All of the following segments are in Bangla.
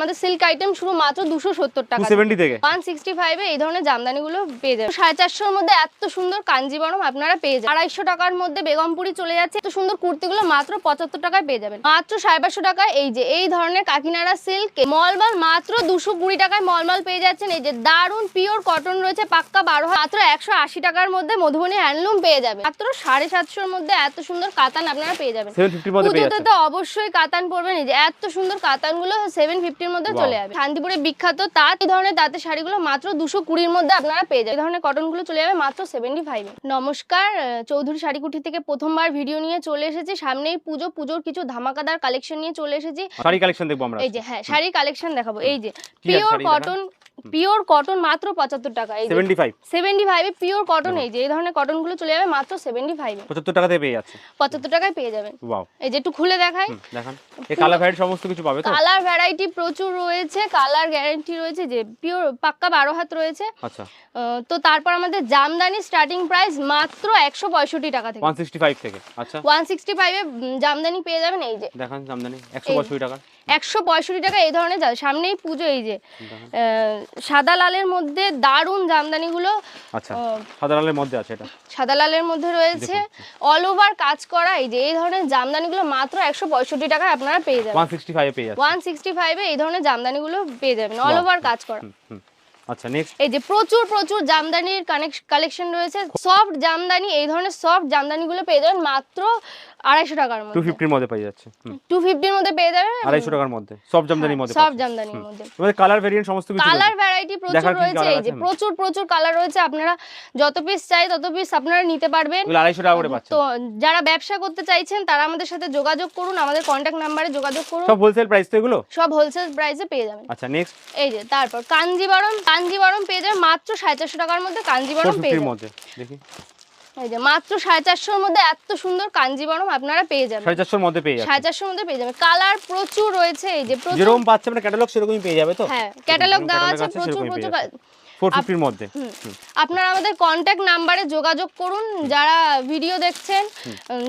আমাদের সিল্ক আইটেম শুরু মাত্র দুশো সত্তর টাকা। থেকে? ওয়ান সিক্সটি ফাইভে এই ধরনের জামদানিগুলো পেয়ে যাবেন। সাড়ে চারশোর মধ্যে এত সুন্দর কাঞ্জিবরম আপনারা পেয়ে যাবেন। আড়াইশো টাকার মধ্যে বেগমপুরি চলে যাচ্ছে। এত সুন্দর কুর্তিগুলো মাত্র পঁচাত্তর টাকায় পেয়ে যাবেন। মাত্র সাড়ে পাঁচশো টাকায় এই যে এই ধরনের কাকিনাড়া সিল্ক মলমাল মাত্র দুশো কুড়ি টাকায় মলমাল পেয়ে যাচ্ছেন। এই যে দারুণ পিওর কটন রয়েছে পাক্কা বারো মাত্র একশো আশি টাকার মধ্যে মধুবনী হ্যান্ডলুম পেয়ে যাবেন। মাত্র সাড়ে সাতশোর মধ্যে এত সুন্দর কাতান আপনারা পেয়ে যাবেন। পুজোতে তো অবশ্যই কাতান পরবেন। এই যে এত সুন্দর কাতানগুলো সেভেন ফিফটির মধ্যে চলে যাবে শান্তিপুরে বিখ্যাত তাঁত এই ধরনের তাঁতের শাড়িগুলো মাত্র দুশো কুড়ির মধ্যে আপনারা পেয়ে যাবেন। এই ধরনের কটনগুলো চলে যাবে মাত্র সেভেন্টি ফাইভে নমস্কার চৌধুরী শাড়িকুঠি থেকে প্রথমবার ভিডিও নিয়ে চলে এসেছি। সামনেই পুজো পুজোর কিছু ধামাকাদার কালেকশন নিয়ে চলে এসেছি। শাড়ি কালেকশন দেখব আমরা এই যে হ্যাঁ শাড়ি কালেকশন দেখাবো। এই যে পিওর কটন পিওর কটন মাত্র পঁচাত্তর টাকা। এই সেভেন্টি ফাইভ সেভেন্টি ফাইভে পিওর কটন এই যে এই ধরনের কটনগুলো চলে যাবে মাত্র সেভেন্টি ফাইভে পঁচাত্তর টাকাতে পেয়ে যাচ্ছে। পঁচাত্তর টাকায় পেয়ে যাবেন। এই যে একটু খুলে দেখাই। দেখান। এই কালার ভ্যারাইটি সমস্ত কিছু পাবে তো? কালার ভ্যারাইটি প্রচুর রয়েছে কালার গ্যারান্টি রয়েছে যে পিওর পাক্কা বারো হাত রয়েছে। আচ্ছা। তো তারপর আমাদের জামদানি স্টার্টিং প্রাইস মাত্র একশো পঁয়ষট্টি টাকা থেকে। ওয়ান সিক্সটি ফাইভ থেকে আচ্ছা। ওয়ান সিক্সটি ফাইভে জামদানি পেয়ে যাবেন এই যে। দেখান জামদানি একশো। পঁয়ষট্টি টাকা একশো পঁয়ষট্টি টাকা এই ধরনের যা- সামনেই পুজো এই যে সাদা লালের মধ্যে দারুণ জামদানিগুলো আচ্ছা সাদা লালের মধ্যে আছে এটা? সাদা লালের মধ্যে রয়েছে। অল ওভার কাজ করা এই যে এই ধরনের জামদানিগুলো মাত্র একশো পঁয়ষট্টি টাকায় আপনারা পেয়ে যাবেন। ওয়ান সিক্সটি ফাইভে পেয়ে যাচ্ছে ওয়ান সিক্সটি ফাইভে এই ধরনের জামদানিগুলো পেয়ে যাবেন। অল ওভার কাজ করা। আচ্ছা নেক্সট এই যে প্রচুর প্রচুর জামদানির কালেকশন রয়েছে। সফট জামদানি এই ধরনের সফট জামদানিগুলো পেয়ে যাবেন মাত্র আড়াইশো টাকার মধ্যে। পেয়ে যাচ্ছে হুম। টু মধ্যে পেয়ে যাবেন আড়াইশো টাকার মধ্যে সব জামদানির মধ্যে সব জামদানির মধ্যে। কালার ভেরিয়েন্ট সমস্ত কিছু কালার ভ্যারাইটি প্রচুর রয়েছে এই যে প্রচুর প্রচুর কালার রয়েছে আপনারা যত পিস চাই তত পিস আপনারা নিতে পারবেন। এগুলো আড়াইশো টাকা করে পাচ্ছেন। তো যারা ব্যবসা করতে চাইছেন তারা আমাদের সাথে যোগাযোগ করুন আমাদের কন্ট্যাক্ট নাম্বারে যোগাযোগ করুন। সব হোলসেল প্রাইস তো এগুলো? সব হোলসেল প্রাইসে পেয়ে যাবেন। আচ্ছা নেক্সট এই যে তারপর কাঞ্জিবরম কাঞ্জিবরম পেয়ে যাবেন মাত্র সাড়ে চারশো টাকার মধ্যে কাঞ্জিবরম পেয়ে যাবেন। দেখি। এই যে মাত্র সাড়ে চারশোর মধ্যে এত সুন্দর কাঞ্জিবরম আপনারা পেয়ে যাবেন। সাড়ে চারশোর মধ্যে পেয়ে সাড়ে চারশোর মধ্যে পেয়ে যাবেন। কালার প্রচুর রয়েছে এই যে প্রচুর যেরকম পাচ্ছে মানে ক্যাটালগ সেরকমই পেয়ে যাবে তো? হ্যাঁ ক্যাটালগ দেওয়া আছে প্রচুর প্রচুর পেয়ে যাচ্ছে ফোর ফিফটির মধ্যে। আপনারা আমাদের কন্ট্যাক্ট নাম্বারে যোগাযোগ করুন যারা ভিডিও দেখছেন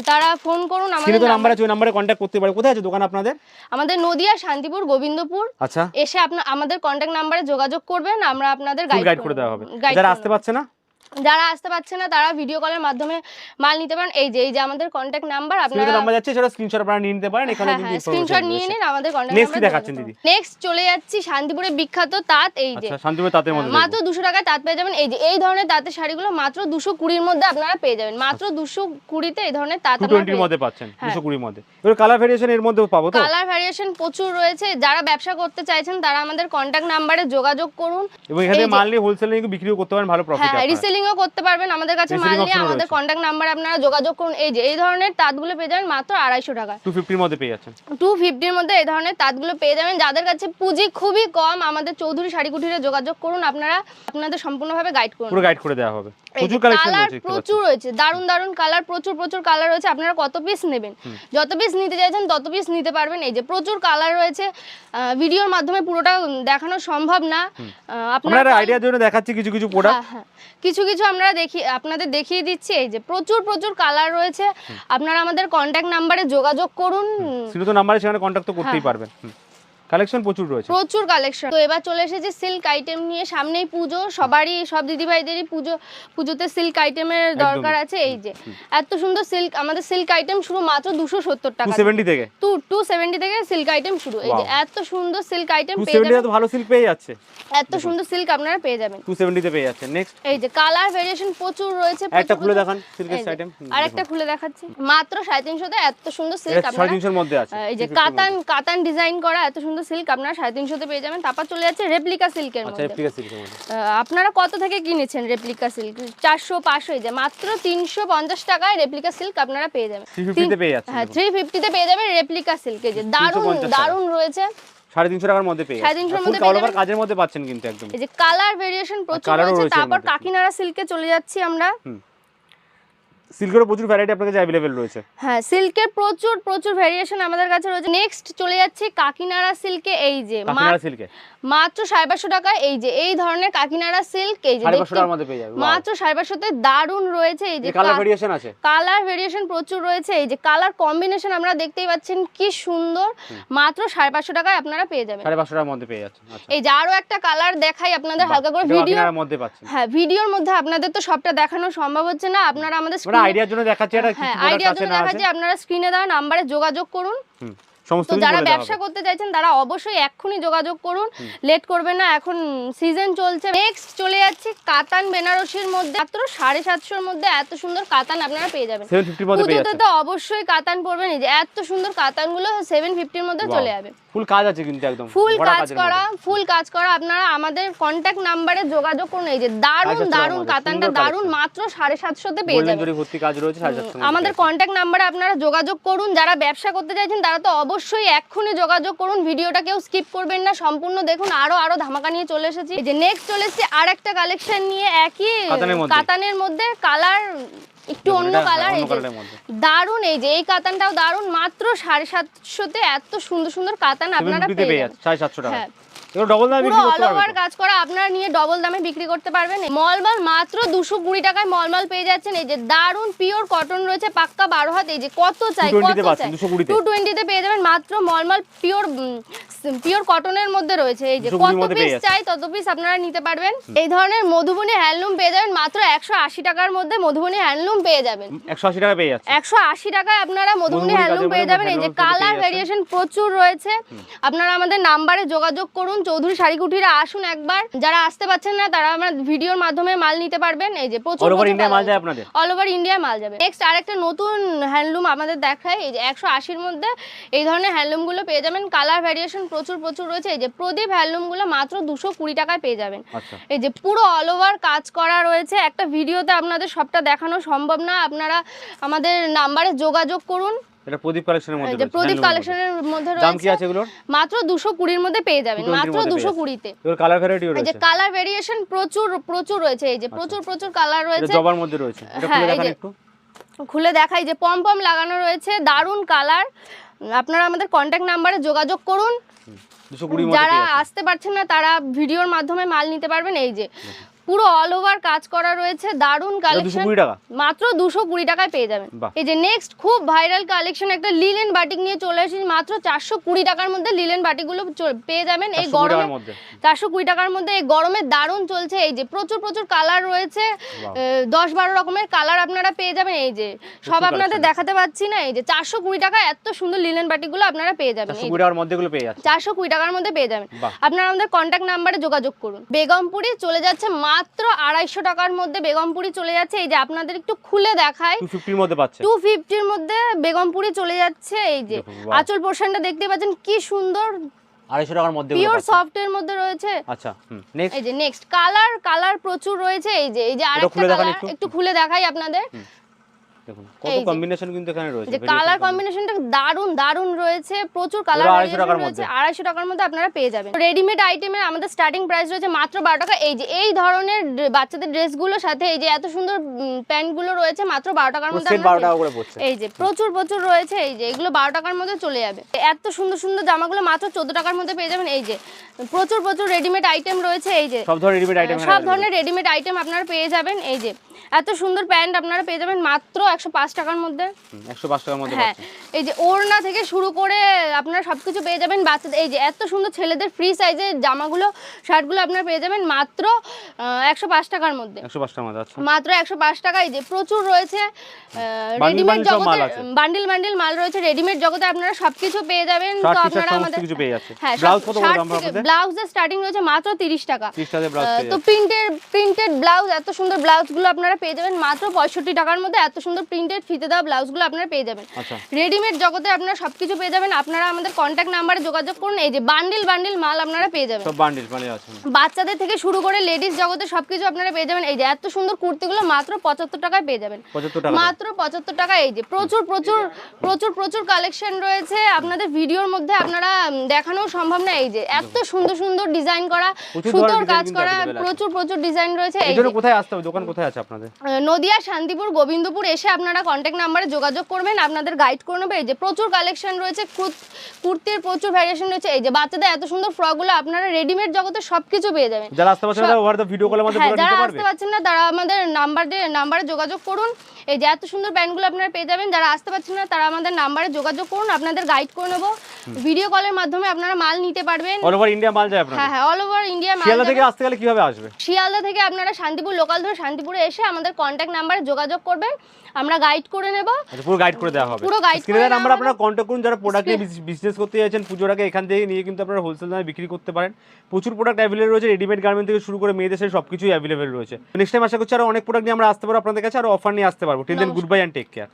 তারা ফোন করুন আমাদের তো নাম্বার নাম্বার আছে ওই নাম্বারে কন্ট্যাক্ট করতে পারে কোথায় আছে দোকান আপনাদের? আমাদের নদিয়া শান্তিপুর গোবিন্দপুর। আচ্ছা। এসে আমাদের কন্ট্যাক্ট নাম্বারে যোগাযোগ করবেন আমরা আপনাদের গাইড গাইড করে দেওয়া হবে। যারা আসতে পারছে না? যারা আসতে পারছে না তারা ভিডিও কলের মাধ্যমে মাল নিতে পারেন। এই যে এই যে আমাদের কন্ট্যাক্ট নাম্বার আপনারা নাম্বার যাচ্ছে সেটা স্ক্রিনশট আপনারা নিয়ে নিতে পারেন এখানে হ্যাঁ কিন্তু হ্যাঁ স্ক্রিনশট নিয়ে নিন আমাদের কন্ট্যাক্ট কি দেখাচ্ছেন দিদি? নেক্সট চলে যাচ্ছি শান্তিপুরে বিখ্যাত তাঁত এই যে। আচ্ছা শান্তিপুর তাঁতের মধ্যে মাত্র দুশো টাকায় তাঁত পেয়ে যাবেন। এই যে এই ধরনের তাঁতের শাড়িগুলো মাত্র দুশো কুড়ির মধ্যে আপনারা পেয়ে যাবেন। মাত্র দুশো কুড়িতে এই ধরনের তাঁত আপনারা টোয়েন্টির পেয়ে মধ্যে পাচ্ছেন হ্যাঁ। দুশো কুড়ির মধ্যে। এবার কালার ভেরিয়েশন এর মধ্যেও পাবো তো? কালার ভ্যারিয়েশন প্রচুর রয়েছে। যারা ব্যবসা করতে চাইছেন তারা আমাদের কন্ট্যাক্ট নাম্বারে যোগাযোগ করুন। এবং এখানে মাল নিয়ে হোলসেল বিক্রিও করতে পারেন ভালো প্রফিট হ্যাঁ রিসেলিংও করতে পারবেন। আমাদের কাছে মাল নিয়ে আমাদের। কন্ট্যাক্ট নাম্বারে আপনারা যোগাযোগ করুন। এই যে এই ধরনের তাঁতগুলো পেয়ে যাবেন মাত্র আড়াইশো টাকায় টু ফিফটির মধ্যে পেয়ে যাচ্ছেন। টু ফিফটির মধ্যে এই ধরনের তাঁতগুলো পেয়ে যাবেন। যাদের কাছে পুঁজি খুবই কম আমাদের চৌধুরী শাড়ি কুটিরে যোগাযোগ করুন। আপনারা আপনাদের সম্পূর্ণভাবে গাইড করুন। পুরো গাইড করে দেওয়া হবে। এই যে প্রচুর কালেকশন কালার প্রচুর রয়েছে। দারুণ দারুণ কালার প্রচুর প্রচুর কালার রয়েছে। আপনারা কত পিস নেবেন? যত পিস নিতে চাইছেন তত পিস নিতে পারবেন। এই যে প্রচুর কালার রয়েছে। আহ, ভিডিওর মাধ্যমে পুরোটা দেখানো সম্ভব না। আহ, আমরা আপনারা আইডিয়ার জন্য দেখাচ্ছি কিছু কিছু প্রোডাক্ট। কিছু কিছু আমরা দেখি আপনাদের দেখিয়ে দিচ্ছি এই যে প্রচুর প্রচুর কালার রয়েছে। আপনারা আমাদের কন্ট্যাক্ট নাম্বারে যোগাযোগ করুন। শুধু তো নাম্বারে সেখানে কন্ট্যাক্ট তো করতেই হ্যাঁ। পারবেন। কালেকশন প্রচুর রয়েছে। প্রচুর কালেকশন। তো এবার চলে এসেছে সিল্ক আইটেম নিয়ে। সামনেই পুজো সবারই সব দিদিভাইদেরই পুজো পুজোতে সিল্ক আইটেমের দরকার আছে এই যে। এত সুন্দর সিল্ক আমাদের সিল্ক আইটেম শুরু মাত্র দুশো সত্তর টাকা সেভেন্টি থেকে? টু টু সেভেন্টি থেকে সিল্ক আইটেম শুরু। এই যে এত সুন্দর সিল্ক আইটেম পেয়ে যাবেন। তো ভালো সিল্ক পেয়ে যাচ্ছে। এত সুন্দর সিল্ক আপনারা পেয়ে যাবেন। টু সেভেন্টিতে পেয়ে যাচ্ছে। নেক্সট এই যে কালার ভেরিয়েশন প্রচুর রয়েছে একটা খুলে দেখান সিল্কের আইটেম আরেকটা খুলে দেখাচ্ছি। মাত্র সাড়ে তিনশোতে এত সুন্দর সিল্ক সাড়ে আপনারা তিনশোর মধ্যে আছে। এই যে কাতান কাতান ডিজাইন করা এত সুন্দর সিল্ক আপনারা সাড়ে তিনশোতে পেয়ে যাবেন। তারপর চলে যাচ্ছে রেপ্লিকা সিল্কের আচ্ছা মধ্যে। সিল্কের আপনারা কত থেকে কিনেছেন রেপ্লিকা সিল্ক চারশো পাঁচশো এই যে মাত্র তিনশো পঞ্চাশ টাকায় রেপ্লিকা সিল্ক আপনারা পেয়ে যাবেন। 350 তে পেয়ে যাচ্ছেন হ্যাঁ থ্রি ফিফটিতে পেয়ে যাবেন রেপ্লিকা সিল্ক এই যে দারুণ দারুণ রয়েছে। সাড়ে তিনশো টাকার মধ্যে পেয়ে তিনশোর মধ্যে কাল পেয়ে যাবেন। কাজের মধ্যে পাচ্ছেন কিন্তু একদম। এই যে কালার ভেরিয়েশন প্রচুর রয়েছে। তারপর। কাকিনাড়া সিল্কে চলে যাচ্ছি আমরা। সিল্কেরও প্রচুর ভ্যারাইটি আপনার কাছে অ্যাভেলেবেল রয়েছে। হ্যাঁ সিল্কের প্রচুর প্রচুর ভেরিয়েশন আমাদের কাছে রয়েছে। নেক্সট চলে যাচ্ছে কাকিনাড়া সিল্কে এই যে কাকিনাড়া সিল্কে? মাত্র সাড়ে পাঁচশো টাকা এই যে এই ধরনের কাকিনাড়া সিল্ক এই যে মধ্যে পেয়ে যাবে মাত্র সাড়ে পাঁচশোতে দারুণ রয়েছে এই যে কালার ভেরিয়েশন আছে? কালার ভেরিয়েশন প্রচুর রয়েছে এই যে কালার কম্বিনেশন আমরা দেখতেই পাচ্ছেন কি সুন্দর। মাত্র সাড়ে পাঁচশো টাকায় আপনারা পেয়ে যাবেন। টাকার মধ্যে পেয়ে আচ্ছা। এই যে আরও একটা কালার দেখাই আপনাদের হালকা করে। ভিডিও মধ্যে পাচ্ছেন। হ্যাঁ ভিডিওর মধ্যে আপনাদের তো সবটা দেখানো সম্ভব হচ্ছে না। আপনারা আমাদের মানে আইডিয়ার জন্য দেখাচ্ছি এটা কি হ্যাঁ কি আইডিয়া আছে জন্য না দেখা আছে। যায় আপনারা স্ক্রিনে দেওয়া নম্বরে যোগাযোগ করুন। সমস্ত তো যারা ব্যবসা করতে চাইছেন তারা অবশ্যই এক্ষুনি যোগাযোগ করুন। লেট করবেন না এখন সিজন চলছে। নেক্সট চলে যাচ্ছে কাতান বেনারসির মধ্যে। মাত্র সাড়ে সাতশোর মধ্যে এত সুন্দর কাতান আপনারা পেয়ে যাবেন। 750 এর মধ্যে পেয়ে পুজোতে তো অবশ্যই কাতান পরবেন। এই যে এত সুন্দর কাতানগুলো সেভেন ফিফটির মধ্যে চলে যাবে। ফুল কাজ আছে কিন্তু একদম। ফুল কাজ করা ফুল কাজ করা। আপনারা আমাদের কন্ট্যাক্ট নাম্বারে যোগাযোগ করুন। এই যে কাতানটা। মাত্র সাড়ে সাতশোতে পেয়ে যাবেন। মধ্যে আমাদের কন্ট্যাক্ট নাম্বারে আপনারা যোগাযোগ করুন। যারা ব্যবসা করতে চাইছেন তারা তো অবশ্যই এক্ষুনি যোগাযোগ করুন ভিডিওটা কেউ স্কিপ করবেন না সম্পূর্ণ দেখুন আরও আরও ধামাকা নিয়ে চলে এসেছি। এই যে নেক্সট চলে এসেছি আর একটা কালেকশন নিয়ে একই কাতানের মধ্যে। কালার একটু অন্য কালার এই যে দারুণ এই যে এই কাতানটাও দারুণ মাত্র সাড়ে সাতশোতে এত সুন্দর সুন্দর কাতান আপনারা 750 পেয়ে যাচ্ছেন সাড়ে সাতশো টাকা হ্যাঁ। এগুলো ডবল দামে পুরো বিক্রি করতে ওভার কাজ করা আপনারা নিয়ে ডবল দামে বিক্রি করতে পারবেন। মলমল মাত্র দুশো কুড়ি টাকায় মলমল পেয়ে যাচ্ছেন। এই যে পিওর কটন রয়েছে পাক্কা হাত। এই যে কত চাই কত চাই? 220 তে। পেয়ে যাবেন মাত্র মলমল পিওর পিওর কটনের মধ্যে রয়েছে। এই যে কত পিস চাই তত পিস আপনারা নিতে পারবেন। এই ধরনের মধুবনী হ্যান্ডলুম পেয়ে যাবেন মাত্র একশো আশি টাকার মধ্যে মধুবনী হ্যান্ডলুম পেয়ে যাবেন। একশো আশি টাকা পেয়ে যাচ্ছে একশো আশি টাকায় আপনারা মধুবনী হ্যান্ডলুম পেয়ে যাবেন। এই যে কালার ভেরিয়েশন প্রচুর রয়েছে। আপনারা আমাদের নাম্বারে যোগাযোগ করুন চৌধুরী শাড়িকুঠিরা আসুন একবার। যারা আসতে পারছেন না তারা আমরা ভিডিওর মাধ্যমে মাল নিতে পারবেন। এই যে প্রচুর অল ওভার ইন্ডিয়া মাল যায় আপনাদের? অল ওভার ইন্ডিয়া মাল যাবে। নেক্সট আরেকটা নতুন হ্যান্ডলুম আমাদের দেখায়। এই যে একশো আশির মধ্যে এই ধরনের হ্যান্ডলুমগুলো পেয়ে যাবেন। কালার ভ্যারিয়েশন প্রচুর প্রচুর রয়েছে। এই যে প্রদীপ হ্যান্ডলুমগুলো মাত্র দুশো কুড়ি টাকায় পেয়ে যাবেন। আচ্ছা। এই যে পুরো অল ওভার কাজ করা রয়েছে। একটা ভিডিওতে আপনাদের সবটা দেখানো সম্ভব না। আপনারা আমাদের নাম্বারে যোগাযোগ করুন। এটা প্রদীপ কালেকশনের মধ্যে এই যে রয়েছে, প্রদীপ কালেকশনের মধ্যে। মধ্যে। দাম কি রয়েছে আছে এগুলোর? মাত্র দুশো কুড়ির মধ্যে পেয়ে যাবেন মাত্র মধ্যে পেয়ে দুশো যাচ্ছে। কুড়িতে। এগুলোর কালার ভ্যারাইটিও এই যে কালার ভেরিয়েশন প্রচুর প্রচুর রয়েছে এই যে প্রচুর প্রচুর কালার এটা রয়েছে। জবার মধ্যে রয়েছে। এটা হ্যাঁ, খুলে এই দেখান যে- একটু। খুলে দেখাই যে পম পম লাগানো রয়েছে দারুণ কালার আপনারা আমাদের কন্ট্যাক্ট নাম্বারে যোগাযোগ করুন। যারা আসতে পারছেন না তারা ভিডিওর মাধ্যমে মাল নিতে পারবেন এই যে পুরো অল ওভার কাজ করা রয়েছে দুশো কালেকশন মাত্র দুশো কুড়ি টাকায় পেয়ে যাবেন। এই যে নেক্সট খুব ভাইরাল কালেকশন একটা লিলেন বাটিক নিয়ে চলে এসেছি মাত্র চারশো কুড়ি টাকার মধ্যে লিলেন বাটিকগুলো পেয়ে যাবেন। এই 420 গরমে চারশো কুড়ি টাকার মধ্যে এই গরমে দারুণ চলছে। এই যে প্রচুর প্রচুর কালার রয়েছে. দশ বারো রকমের কালার আপনারা পেয়ে যাবেন। এই যে সব আপনাদের দেখাতে পাচ্ছি না। এই যে চারশো কুড়ি টাকায় এত সুন্দর লিলেন বাটিকগুলো আপনারা পেয়ে যাবেন। চারশো কুড়ি টাকার মধ্যে পেয়ে যাচ্ছে চারশো কুড়ি টাকার মধ্যে পেয়ে যাবেন। আপনারা আমাদের কন্ট্যাক্ট নাম্বারে যোগাযোগ করুন। বেগমপুরি চলে যাচ্ছে মাত্র আড়াইশো টাকার মধ্যে বেগমপুরি চলে যাচ্ছে। এই যে আপনাদের একটু খুলে দেখায় টু ফিফটির মধ্যে পাচ্ছে। টু ফিফটির মধ্যে বেগমপুরি চলে যাচ্ছে। এই যে আচল পোর্শনটা দেখতে পাচ্ছেন কি সুন্দর। আড়াইশো টাকার মধ্যে পিওর। সফটের মধ্যে রয়েছে। আচ্ছা নেক্সট এই যে নেক্সট কালার কালার প্রচুর রয়েছে। এই যে এই যে আরেকটা কালার। একটু। খুলে দেখাই আপনাদের। দেখুন কত এই যে- কম্বিনেশন কিন্তু এখানে রয়েছে যে কালার কম্বিনেশনটা দারুণ রয়েছে প্রচুর কালার এগুলো 250 টাকার রয়েছে মধ্যে। আড়াইশো টাকার মধ্যে আপনারা পেয়ে যাবেন। রেডিমেড আইটেমের আমাদের স্টার্টিং প্রাইস রয়েছে মাত্র বারো টাকা। এই যে এই ধরনের বাচ্চাদের ড্রেসগুলোর সাথে এই যে এত সুন্দর প্যান্টগুলো রয়েছে মাত্র বারো টাকার মধ্যে এই যে প্রচুর প্রচুর রয়েছে এই যে এগুলো বারো টাকার মধ্যে চলে যাবে। এত সুন্দর সুন্দর জামাগুলো মাত্র চোদ্দ টাকার মধ্যে পেয়ে যাবেন। এই যে প্রচুর প্রচুর রেডিমেড আইটেম রয়েছে এই যে সব ধরনের রেডিমেড আইটেম সব ধরনের রেডিমেড আইটেম আপনারা পেয়ে যাবেন। এই যে এত সুন্দর প্যান্ট আপনারা পেয়ে যাবেন মাত্র একশো পাঁচ টাকার মধ্যে। একশো পাঁচ টাকার মধ্যে হ্যাঁ এই যে ওড়না থেকে শুরু করে আপনারা সবকিছু পেয়ে যাবেন। বাচ্চাদের এই যে এত সুন্দর ছেলেদের ফ্রি সাইজের জামাগুলো শার্টগুলো আপনারা পেয়ে যাবেন মাত্র একশো পাঁচ টাকার মধ্যে। একশো পাঁচ টাকার মধ্যে আচ্ছা। মাত্র একশো পাঁচ টাকা এই যে প্রচুর রয়েছে রেডিমেড জগতে বান্ডিল বান্ডিল মাল রয়েছে রেডিমেড জগতে আপনারা সবকিছু পেয়ে যাবেন। তো আপনারা আমাদের কিছু পেয়ে যাচ্ছে। হ্যাঁ ব্লাউজের স্টার্টিং রয়েছে মাত্র তিরিশ টাকা। তো প্রিন্টেড প্রিন্টেড ব্লাউজ এত সুন্দর ব্লাউজগুলো আপনারা পেয়ে যাবেন মাত্র পঁয়ষট্টি টাকার মধ্যে এত সুন্দর প্রিন্টেড ফিতে দেওয়া ব্লাউজগুলো আপনারা পেয়ে যাবেন। আচ্ছা। রেডিমেড জগতে আপনারা সবকিছু পেয়ে যাবেন। আপনারা আমাদের কন্ট্যাক্ট নাম্বারে যোগাযোগ করুন। এই যে বান্ডিল বান্ডিল মাল আপনারা পেয়ে যাবেন। বান্ডিল বাচ্চাদের থেকে শুরু করে লেডিস জগতে সবকিছু আপনারা পেয়ে যাবেন। এই যে এত সুন্দর কুর্তিগুলো মাত্র পঁচাত্তর টাকায় পেয়ে যাবেন। মাত্র পঁচাত্তর টাকা এই যে প্রচুর প্রচুর প্রচুর প্রচুর কালেকশন রয়েছে। আপনাদের ভিডিওর মধ্যে আপনারা দেখানো সম্ভব না। এই যে এত সুন্দর সুন্দর ডিজাইন করা সুতোর কাজ করা প্রচুর প্রচুর ডিজাইন রয়েছে। এই। কোথায় আসতে হবে? দোকান কোথায় আছে আপনাদের? নদিয়া শান্তিপুর গোবিন্দপুর এসে আপনারা কন্ট্যাক্ট নাম্বারে যোগাযোগ করবেন আপনাদের গাইড করে নেবে। এই যে প্রচুর কালেকশন রয়েছে কুর্তির প্রচুর ভ্যারিয়েশন রয়েছে। এই যে বাচ্চাদের এত সুন্দর ফ্রকগুলো আপনারা রেডিমেড জগতে সবকিছু পেয়ে যাবেন। যারা আসতে পারছে না ওভার দ্য ভিডিও কলের মধ্যে হ্যাঁ যারা আসতে পারছেন না তারা আমাদের নাম্বারে নাম্বারে যোগাযোগ করুন। এই যে এত সুন্দর প্যান্টগুলো আপনারা পেয়ে যাবেন। যারা আসতে পারছেন না তারা আমাদের নাম্বারে যোগাযোগ করুন আপনাদের গাইড করে নেব। ভিডিও কলের মাধ্যমে আপনারা মাল নিতে পারবেন। অল ওভার ইন্ডিয়া মাল যায় আপনাদের? হ্যাঁ হ্যাঁ অল ওভার ইন্ডিয়া মাল শিয়ালদা থেকে আসতে গেলে কীভাবে আসবে? শিয়ালদা থেকে আপনারা শান্তিপুর লোকাল ধরে শান্তিপুরে এসে আমাদের কন্ট্যাক্ট নাম্বারে যোগাযোগ করবেন। আমরা গাইড করে নেব। আচ্ছা পুরো গাইড করে দেওয়া হবে। পুরো গাইড স্ক্রিনে করে দেওয়া আপনারা কন্ট্যাক্ট করুন যারা প্রোডাক্ট নিয়ে বিজনেস করতে যাচ্ছেন পুজোর আগে এখান থেকে নিয়ে কিন্তু আপনারা হোলসেল দামে বিক্রি করতে পারেন। প্রচুর প্রোডাক্ট অ্যাভেলেবল রয়েছে রেডিমেড গার্মেন্ট থেকে শুরু করে মেয়েদের সব কিছুই অ্যাভেলেবল রয়েছে। নেক্সট টাইম আশা করছি আরও অনেক প্রোডাক্ট নিয়ে আমরা আসতে পারব আপনাদের কাছে আরও অফার নিয়ে আসতে পারব। Till then goodbye and take care